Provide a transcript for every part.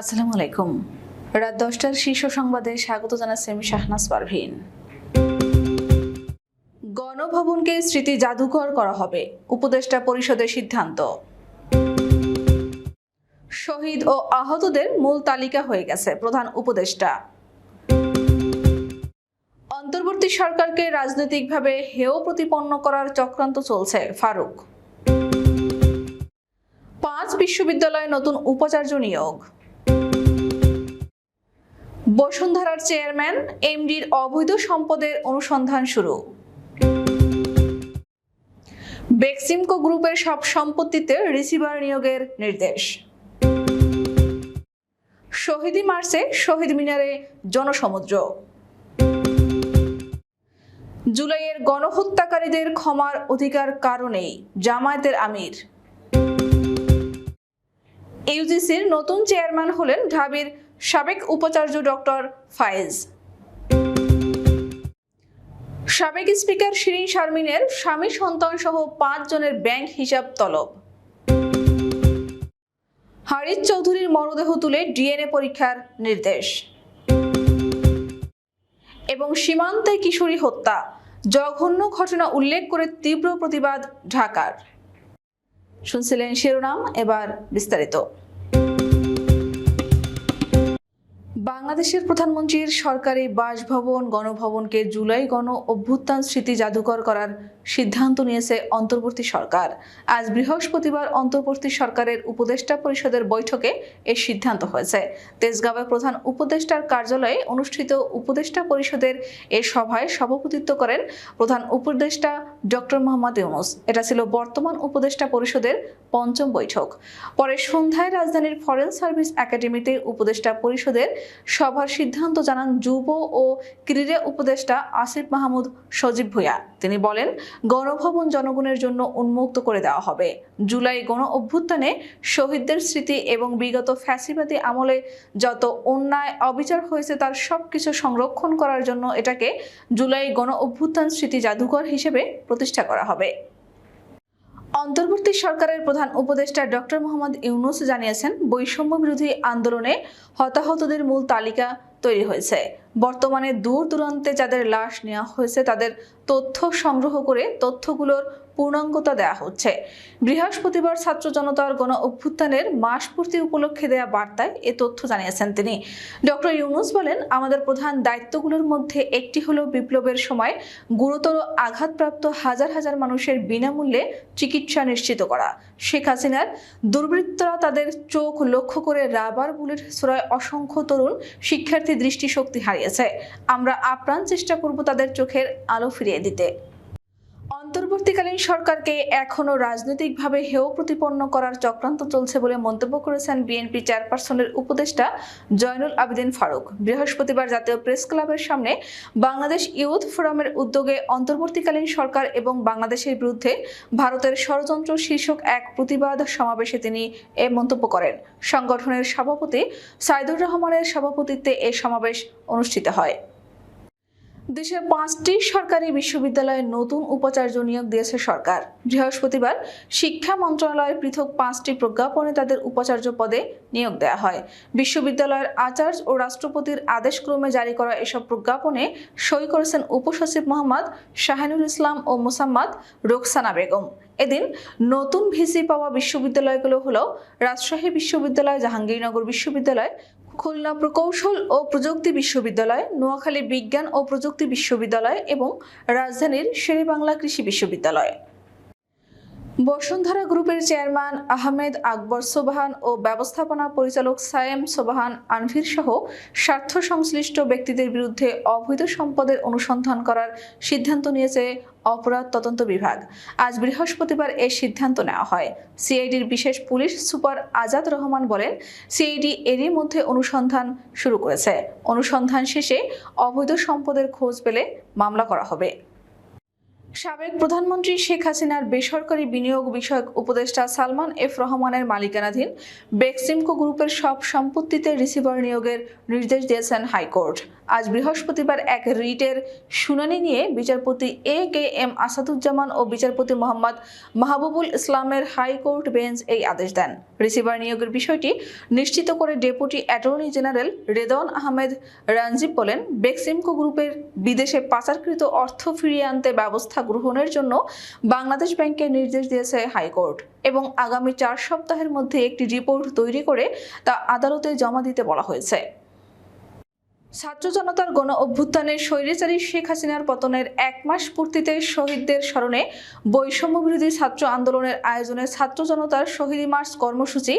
আসসালামু আলাইকুম। রাত দশটার শীর্ষ সংবাদে স্বাগত জানাচ্ছি আমি শাহনাজ পারভিন। গণভবনকে স্মৃতি জাদুঘর করা হবে, উপদেষ্টা পরিষদের সিদ্ধান্ত। শহীদ ও আহতদের মূল তালিকা হয়ে গেছে, প্রধান উপদেষ্টা। অন্তর্বর্তী সরকারকে রাজনৈতিকভাবে হেয় প্রতিপন্ন করার চক্রান্ত চলছে, ফারুক। পাঁচ বিশ্ববিদ্যালয়ে নতুন উপাচার্য নিয়োগ। বসুন্ধরার চেয়ারম্যান, এমডির অবৈধ সম্পদের অনুসন্ধান শুরু। বেক্সিমকো গ্রুপের সব সম্পত্তিতে রিসিভার নিয়োগের নির্দেশ। শহীদি মার্চে শহীদ মিনারে জনসমুদ্র। জুলাইয়ের গণহত্যাকারীদের ক্ষমার অধিকার কারণেই জামায়াতের আমির। ইউজিসির নতুন চেয়ারম্যান হলেন ঢাবির সাবেক উপাচার্য ডক্টর ফায়েজ। সাবেক স্পিকার শিরিন শারমিনের স্বামী সন্তান সহ পাঁচ জনের ব্যাংক হিসাব তলব। হারিস চৌধুরীর মরদেহ তুলে ডিএনএ পরীক্ষার নির্দেশ। এবং সীমান্তে কিশোরী হত্যা, জঘন্য ঘটনা উল্লেখ করে তীব্র প্রতিবাদ ঢাকার। শুনছিলেন শিরোনাম, এবার বিস্তারিত। বাংলাদেশের প্রধানমন্ত্রীর সরকারি বাসভবন গণভবনকে জুলাই গণ অভ্যুত্থান স্মৃতি জাদুঘর করার সিদ্ধান্ত নিয়েছে অন্তর্বর্তী সরকার। আজ বৃহস্পতিবার অন্তর্বর্তী সরকারের উপদেষ্টা পরিষদের বৈঠকে এর সিদ্ধান্ত হয়েছে। তেজগাঁওয়ে প্রধান উপদেষ্টার কার্যালয়ে অনুষ্ঠিত উপদেষ্টা পরিষদের এ সভায় সভাপতিত্ব করেন প্রধান উপদেষ্টা ডক্টর মোহাম্মদ ইউনুস। এটা ছিল বর্তমান উপদেষ্টা পরিষদের পঞ্চম বৈঠক। পরে সন্ধ্যায় রাজধানীর ফরেন সার্ভিস একাডেমিতে উপদেষ্টা পরিষদের সভার সিদ্ধান্ত জানান যুব ও ক্রীড়া উপদেষ্টা আসিফ মাহমুদ সজীব ভূয়া তিনি বলেন গণভবন জনগণের জন্য উন্মুক্ত করে দেওয়া হবে। জুলাই গণ অভ্যুত্থানে শহীদদের স্মৃতি এবং বিগত ফ্যাসিবাদী আমলে যত অন্যায়, অবিচার হয়েছে তার সব কিছু সংরক্ষণ করার জন্য এটাকে জুলাই গণ অভ্যুত্থান স্মৃতি জাদুঘর হিসেবে প্রতিষ্ঠা করা হবে। অন্তর্বর্তী সরকারের প্রধান উপদেষ্টা ডক্টর মোহাম্মদ ইউনুস জানিয়েছেন, বৈষম্য বিরোধী আন্দোলনে হতাহতদের মূল তালিকা তৈরি হয়েছে। বর্তমানে দূর দূরান্তে যাদের লাশ নেওয়া হয়েছে, তাদের তথ্য সংগ্রহ করে তথ্যগুলোর পূর্ণাঙ্গতা দেওয়া হচ্ছে। বৃহস্পতিবার ছাত্র জনতার গণ অভ্যুত্থানের মাস পূর্তি উপলক্ষে দেয়া বার্তায় এ তথ্য জানিয়েছেন তিনি। ডক্টর ইউনুস বলেন, আমাদের প্রধান দায়িত্বগুলোর মধ্যে একটি হলো বিপ্লবের সময় গুরুতর আঘাতপ্রাপ্ত হাজার হাজার মানুষের বিনামূল্যে চিকিৎসা নিশ্চিত করা। শেখ হাসিনার দুর্বৃত্তরা তাদের চোখ লক্ষ্য করে রাবার বুলেট ছোড়ায় অসংখ্য তরুণ শিক্ষার্থী দৃষ্টিশক্তি হারিয়েছে। আমরা আপ্রাণ চেষ্টা করব তাদের চোখের আলো ফিরিয়ে দিতে। অন্তর্বর্তীকালীন সরকারকে এখনও রাজনৈতিকভাবে হেয় প্রতিপন্ন করার চক্রান্ত চলছে বলে মন্তব্য করেছেন বিএনপি চেয়ারপারসনের উপদেষ্টা জয়নুল আবেদিন ফারুক। বৃহস্পতিবার জাতীয় প্রেস ক্লাবের সামনে বাংলাদেশ ইউথ ফোরামের উদ্যোগে অন্তর্বর্তীকালীন সরকার এবং বাংলাদেশের বিরুদ্ধে ভারতের ষড়যন্ত্র শীর্ষক এক প্রতিবাদ সমাবেশে তিনি এ মন্তব্য করেন। সংগঠনের সভাপতি সাইদুর রহমানের সভাপতিত্বে এ সমাবেশ অনুষ্ঠিত হয়। দেশের পাঁচটি সরকারি বিশ্ববিদ্যালয়ে নতুন উপাচার্য নিয়োগ দিয়েছে সরকার। বৃহস্পতিবার শিক্ষা মন্ত্রণালয়ের পৃথক পাঁচটি প্রজ্ঞাপনে তাদের উপাচার্য পদে নিয়োগ দেওয়া হয়। বিশ্ববিদ্যালয়ের আচার্য ও রাষ্ট্রপতির আদেশক্রমে জারি করা এসব প্রজ্ঞাপনে সই করেছেন উপসচিব মোহাম্মদ শাহানুর ইসলাম ও মোসাম্মদ রোকসানা বেগম। এদিন নতুন ভিসি পাওয়া বিশ্ববিদ্যালয়গুলো হলো রাজশাহী বিশ্ববিদ্যালয়, জাহাঙ্গীরনগর বিশ্ববিদ্যালয় খুলনা প্রকৌশল ও প্রযুক্তি বিশ্ববিদ্যালয়, নোয়াখালী বিজ্ঞান ও প্রযুক্তি বিশ্ববিদ্যালয় এবং রাজধানীর শেরেবাংলা কৃষি বিশ্ববিদ্যালয়। বসুন্ধরা গ্রুপের চেয়ারম্যান আহমেদ আকবর সোবাহান ও ব্যবস্থাপনা পরিচালক সায়েম সোবাহান আনভির সহ স্বার্থ সংশ্লিষ্ট ব্যক্তিদের বিরুদ্ধে অবৈধ সম্পদের অনুসন্ধান করার সিদ্ধান্ত নিয়েছে অপরাধ তদন্ত বিভাগ। আজ বৃহস্পতিবার এ সিদ্ধান্ত নেওয়া হয়। সিআইডির বিশেষ পুলিশ সুপার আজাদ রহমান বলেন, সিআইডি এরই মধ্যে অনুসন্ধান শুরু করেছে। অনুসন্ধান শেষে অবৈধ সম্পদের খোঁজ পেলে মামলা করা হবে। সাবেক প্রধানমন্ত্রী শেখ হাসিনার বেসরকারি বিনিয়োগ বিষয়ক উপদেষ্টা সালমান এফ রহমানের মালিকানাধীন বেক্সিমকো গ্রুপের সব সম্পত্তিতে রিসিভার নিয়োগের নির্দেশ দিয়েছেন হাইকোর্ট। আজ বৃহস্পতিবার এক রিটের শুনানি নিয়ে বিচারপতি এ কে এম আসাদুজ্জামান ও বিচারপতি মোহাম্মদ মাহবুবুল ইসলামের হাইকোর্ট বেঞ্চ এই আদেশ দেন। রিসিভার নিয়োগের বিষয়টি নিশ্চিত করে deputy attorney general Redon Ahmed রানজিব বলেন, বেক্সিমকো গ্রুপের বিদেশে পাচারকৃত অর্থ ফিরিয়ে আনতে ব্যবস্থা গ্রহণের জন্য বাংলাদেশ ব্যাংকে নির্দেশ দিয়েছে হাইকোর্ট এবং আগামী চার সপ্তাহের মধ্যে একটি রিপোর্ট তৈরি করে তা আদালতে জমা দিতে বলা হয়েছে। ছাত্র জনতার গণ অভ্যুত্থানের স্বৈরাচারী শেখ হাসিনার পতনের এক মাস পূর্তিতে শহীদদের স্মরণে বৈষম্য বিরোধী ছাত্র আন্দোলনের আয়োজনে ছাত্র জনতার শহীদ মার্চ কর্মসূচি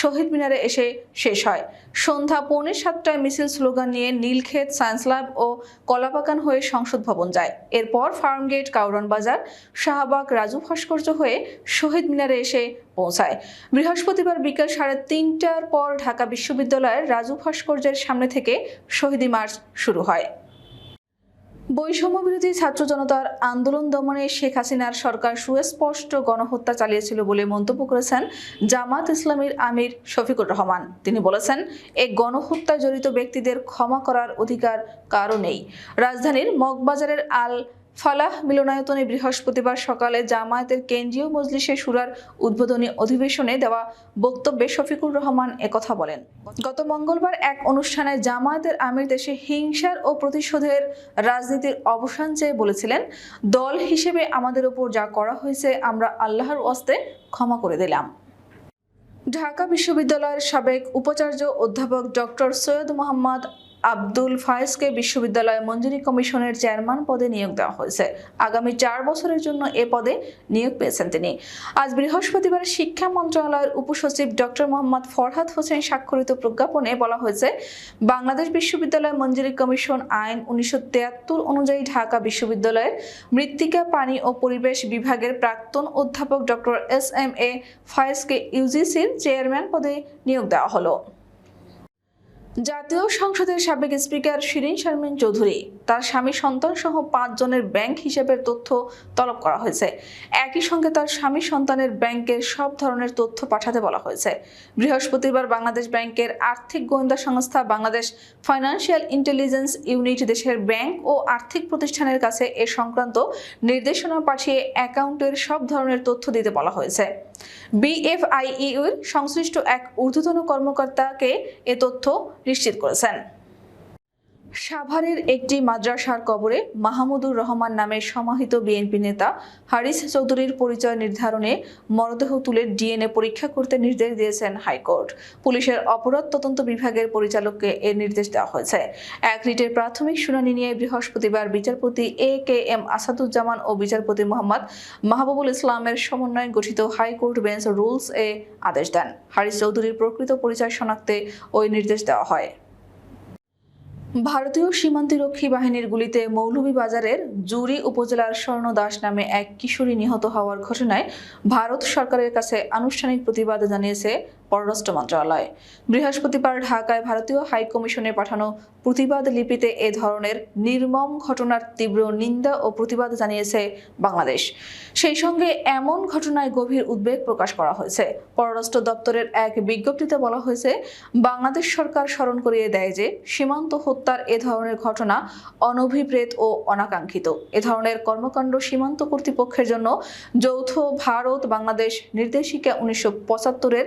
শহীদ মিনারে এসে শেষ হয়। সন্ধ্যা পৌনে সাতটায় মিছিল স্লোগান নিয়ে নীলক্ষেত সায়েন্স ল্যাব ও কলাবাগান হয়ে সংসদ ভবন যায়। এরপর ফার্মগেট, কাউরন বাজার, শাহবাগ, রাজু ভাস্কর্য হয়ে শহীদ মিনারে এসে পৌঁছায়। বৃহস্পতিবার বিকেল সাড়ে তিনটার পর ঢাকা বিশ্ববিদ্যালয়ের রাজু ভাস্কর্যের সামনে থেকে শহীদি মার্চ শুরু হয়। বৈষম্য বিরোধী ছাত্র জনতার আন্দোলন দমনে শেখ হাসিনার সরকার সুস্পষ্ট গণহত্যা চালিয়েছিল বলে মন্তব্য করেছেন জামাত ইসলামীর আমির শফিকুর রহমান। তিনি বলেছেন এই গণহত্যায় জড়িত ব্যক্তিদের ক্ষমা করার অধিকার কারও নেই। রাজধানীর মগবাজারের আল ফালাহ মিলনায়তনে বৃহস্পতিবার সকালে জামায়াতের কেন্দ্রীয় মজলিসে সুরার উদ্বোধনী অধিবেশনে দেওয়া বক্তব্যে শফিকুর রহমান একথা বলেন, গত মঙ্গলবার এক অনুষ্ঠানে জামায়াতের আমির দেশে হিংসার ও প্রতিশোধের রাজনীতির অবসান চেয়ে বলেছিলেন, দল হিসেবে আমাদের উপর যা করা হয়েছে আমরা আল্লাহর ওয়াস্তে ক্ষমা করে দিলাম। ঢাকা বিশ্ববিদ্যালয়ের সাবেক উপাচার্য অধ্যাপক ডক্টর সৈয়দ মোহাম্মদ আব্দুল ফায়েজকে বিশ্ববিদ্যালয় মঞ্জুরি কমিশনের চেয়ারম্যান পদে নিয়োগ দেওয়া হয়েছে। আগামী চার বছরের জন্য এ পদে নিয়োগ পেয়েছেন তিনি। আজ বৃহস্পতিবার শিক্ষা মন্ত্রণালয়ের উপসচিব ডক্টর মোহাম্মদ ফরহাদ হোসেন স্বাক্ষরিত প্রজ্ঞাপনে বলা হয়েছে, বাংলাদেশ বিশ্ববিদ্যালয় মঞ্জুরি কমিশন আইন উনিশশো তিয়াত্তর অনুযায়ী ঢাকা বিশ্ববিদ্যালয়ের মৃত্তিকা, পানি ও পরিবেশ বিভাগের প্রাক্তন অধ্যাপক ডক্টর এস এম এ ফায়েজকে ইউজিসির চেয়ারম্যান পদে নিয়োগ দেওয়া হলো। জাতীয় সংসদের সাবেক স্পিকার শিরিন শারমিন চৌধুরী, তার স্বামী সন্তান সহ পাঁচ জনের ব্যাংক হিসেবের তথ্য তলব করা হয়েছে। একই সঙ্গে তার স্বামী সন্তানের ব্যাংকের সব ধরনের তথ্য পাঠাতে বলা হয়েছে। বৃহস্পতিবার বাংলাদেশ ব্যাংকের আর্থিক গোয়েন্দা সংস্থা বাংলাদেশ ফাইন্যান্সিয়াল ইন্টেলিজেন্স ইউনিট দেশের ব্যাংক ও আর্থিক প্রতিষ্ঠানের কাছে এ সংক্রান্ত নির্দেশনা পাঠিয়ে অ্যাকাউন্টের সব ধরনের তথ্য দিতে বলা হয়েছে। বিএফআইইউর সংশ্লিষ্ট এক ঊর্ধ্বতন কর্মকর্তাকে এ তথ্য নিশ্চিত করেছেন। সাভারের একটি মাদ্রাসার কবরে মাহমুদুর রহমান নামে সমাহিত বিএনপি নেতা হারিস চৌধুরীর পরিচয় নির্ধারণে মরদেহ তুলে ডিএনএ পরীক্ষা করতে নির্দেশ দিয়েছেন হাইকোর্ট। পুলিশের অপরাধ তদন্ত বিভাগের পরিচালককে এর নির্দেশ দেওয়া হয়েছে। এক রিটের প্রাথমিক শুনানি নিয়ে বৃহস্পতিবার বিচারপতি এ কে এম আসাদুজ্জামান ও বিচারপতি মোহাম্মদ মাহবুবুল ইসলামের সমন্বয়ে গঠিত হাইকোর্ট বেঞ্চ রুলস এ আদেশ দেন। হারিস চৌধুরীর প্রকৃত পরিচয় শনাক্তে ওই নির্দেশ দেওয়া হয়। ভারতীয় সীমান্তরক্ষী বাহিনীর গুলিতে মৌলভীবাজারের জুরি উপজেলার স্বর্ণ দাস নামে এক কিশোরী নিহত হওয়ার ঘটনায় ভারত সরকারের কাছে আনুষ্ঠানিক প্রতিবাদ জানিয়েছে পররাষ্ট্র মন্ত্রণালয়। বৃহস্পতিবার ঢাকায় ভারতীয় হাই কমিশনে পাঠানো প্রতিবাদ লিপিতে এ ধরনের নির্মম ঘটনার তীব্র নিন্দা ও প্রতিবাদ জানিয়েছে বাংলাদেশ। সেই সঙ্গে এমন ঘটনায় গভীর উদ্বেগ প্রকাশ করা হয়েছে। পররাষ্ট্র দপ্তরের এক বিজ্ঞপ্তিতে বলা হয়েছে, বাংলাদেশ সরকার স্মরণ করিয়ে দেয় যে, সীমান্ত হত্যার এ ধরনের ঘটনা অনভিপ্রেত ও অনাকাঙ্ক্ষিত। এ ধরনের কর্মকাণ্ড সীমান্ত কর্তৃপক্ষের জন্য যৌথ ভারত বাংলাদেশ নির্দেশিকা উনিশশো পঁচাত্তরের